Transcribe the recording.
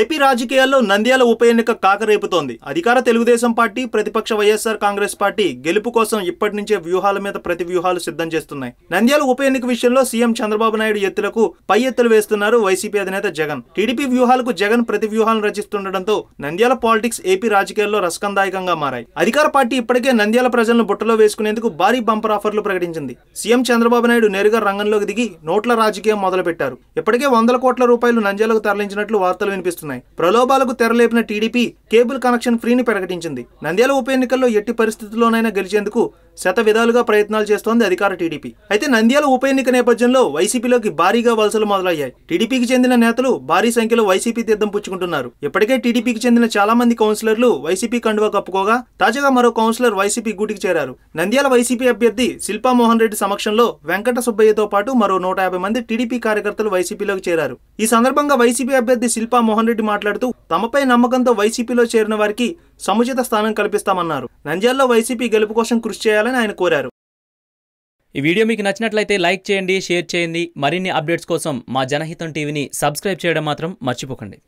AP రాజకీయాల్లో నంద్యాల ఉప ఎన్నిక కాకరేపుతోంది. అధికార తెలుగుదేశం పార్టీ ప్రతిపక్ష వైఎస్ఆర్ కాంగ్రెస్ పార్టీ గెలుపు కోసం ఇప్పటి నుంచే వ్యూహాల మీద ప్రతి వ్యూహాలు సిద్ధం చేస్తున్నాయి. నంద్యాల ఉప ఎన్నిక విషయంలో సీఎం చంద్రబాబు నాయుడు ఎత్తులకు పై ఎత్తులు వేస్తున్నారు వైసీపీ అధినేత జగన్. టీడీపీ వ్యూహాలకు జగన్ ప్రతి వ్యూహాలను రచిస్తుండటంతో నంద్యాల పాలిటిక్స్ ఏపీ రాజకీయాల్లో రసకందాయకంగా మారాయి. అధికార పార్టీ ఇప్పటికే నంద్యాల ప్రజలను బుట్టలో వేసుకునేందుకు భారీ బంపర్ ఆఫర్లు ప్రకటించింది. సీఎం చంద్రబాబు నాయుడు నేరుగా రంగంలోకి దిగి నోట్ల రాజకీయం మొదలుపెట్టారు. ఇప్పటికే వందల కోట్ల రూపాయలు నంద్యాలకు తరలించినట్లు వార్తలు వినిపిస్తున్నాయి. ప్రలోభాలకు తెరలేపిన టీడీపీ కేబుల్ కనెక్షన్ ఫ్రీని ప్రకటించింది. నంద్యాల ఉప ఎన్నికల్లో ఎట్టి పరిస్థితుల్లోనైనా గెలిచేందుకు శత విధాలుగా ప్రయత్నాలు చేస్తోంది అధికార టీడీపీ. అయితే నంద్యాల ఉప ఎన్నిక నేపథ్యంలో వైసీపీలోకి భారీగా వలసలు మొదలయ్యాయి. టీడీపీకి చెందిన నేతలు భారీ సంఖ్యలో వైసీపీ తీర్థం పుచ్చుకుంటున్నారు. ఇప్పటికే టీడీపీకి చెందిన చాలా మంది కౌన్సిలర్లు వైసీపీ కండువా కప్పుకోగా తాజాగా మరో కౌన్సిలర్ వైసీపీ గూటికి చేరారు. నంద్యాల వైసీపీ అభ్యర్థి శిల్పా మోహన్ రెడ్డి సమక్షంలో వెంకట సుబ్బయ్యతో పాటు మరో నూట యాభై మంది టీడీపీ కార్యకర్తలు వైసీపీలోకి చేరారు. ఈ సందర్భంగా వైసీపీ అభ్యర్థి శిల్పా మోహన్ రెడ్డి మాట్లాడుతూ తమపై నమ్మకంతో వైసీపీలో చేరిన వారికి సముచిత స్థానం కల్పిస్తామన్నారు. నంద్యాలలో వైసీపీ గెలుపు కోసం కృషి చేయాలని ఆయన కోరారు. ఈ వీడియో మీకు నచ్చినట్లయితే లైక్ చేయండి షేర్ చేయండి. మరిన్ని అప్డేట్స్ కోసం మా జనహితం టీవీని సబ్స్క్రైబ్ చేయడం మాత్రం మర్చిపోకండి.